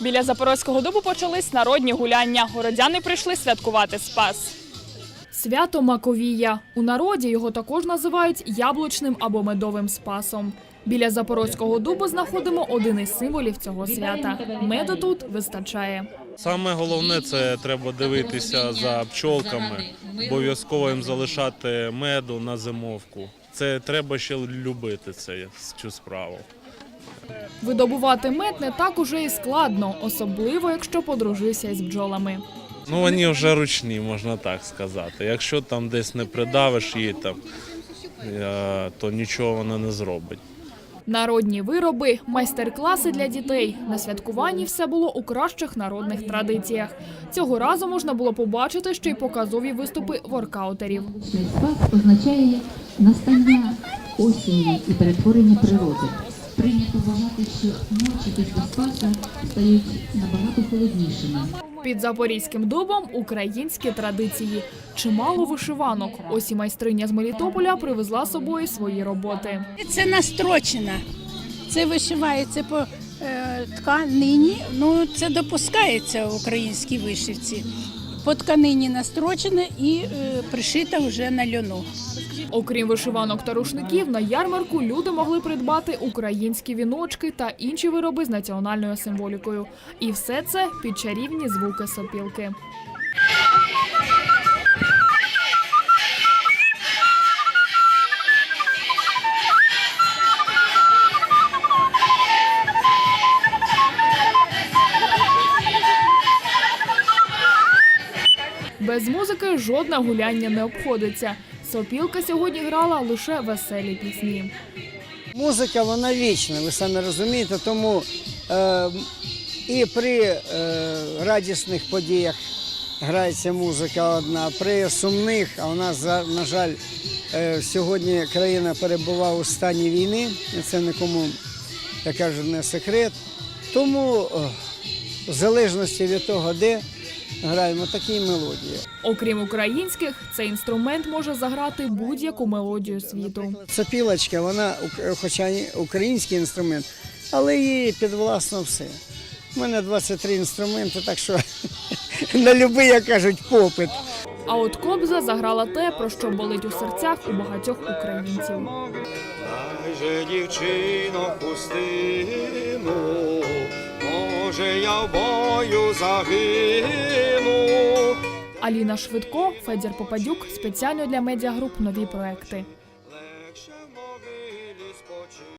Біля Запорозького дубу почались народні гуляння. Городяни прийшли святкувати Спас. Свято Маковія. У народі його також називають яблучним або медовим спасом. Біля Запорозького дубу знаходимо один із символів цього свята. Меду тут вистачає. Саме головне це треба дивитися за пчолками, обов'язково їм залишати меду на зимовку. Це треба ще любити це, цю справу. Видобувати мед не так уже і складно, особливо якщо подружився із бджолами. Ну вони вже ручні, можна так сказати. Якщо там десь не придавиш її там, е, то нічого вона не зробить. Народні вироби, майстер-класи для дітей. На святкуванні все було у кращих народних традиціях. Цього разу можна було побачити ще й показові виступи воркаутерів. Цей спад означає настання осені і перетворення природи. Прийнято вважати, що ночі після спаса стають набагато холоднішими. Під Запорізьким дубом українські традиції. Чимало вишиванок. Ось і майстриня з Мелітополя привезла з собою свої роботи. Це настрочена. Це вишивається по е, тканині. Ну, це допускається в українській вишивці. По тканині настрочена і е, пришита вже на льону. Окрім вишиванок та рушників, на ярмарку люди могли придбати українські віночки та інші вироби з національною символікою. І все це під чарівні звуки сопілки. Без музики жодне гуляння не обходиться. Сопілка сьогодні грала лише веселі пісні. Музика вона вічна, ви самі розумієте, тому е, і при е, радісних подіях грається музика одна, при сумних, а у нас, на жаль, е, сьогодні країна перебуває у стані війни, це нікому, я кажу, не секрет. Тому е, в залежності від того, де граємо такі мелодії. Окрім українських, цей інструмент може заграти будь-яку мелодію світу. Сопілочка, вона хоча й український інструмент, але їй підвласно все. У мене 23 інструменти, так що на любий, як кажуть, попит. А от Кобза заграла те, про що болить у серцях у багатьох українців. Ай же, дівчино, пустину, може я в бою загину. Аліна Швидко, Федір Попадюк спеціально для медіагруп нові проекти.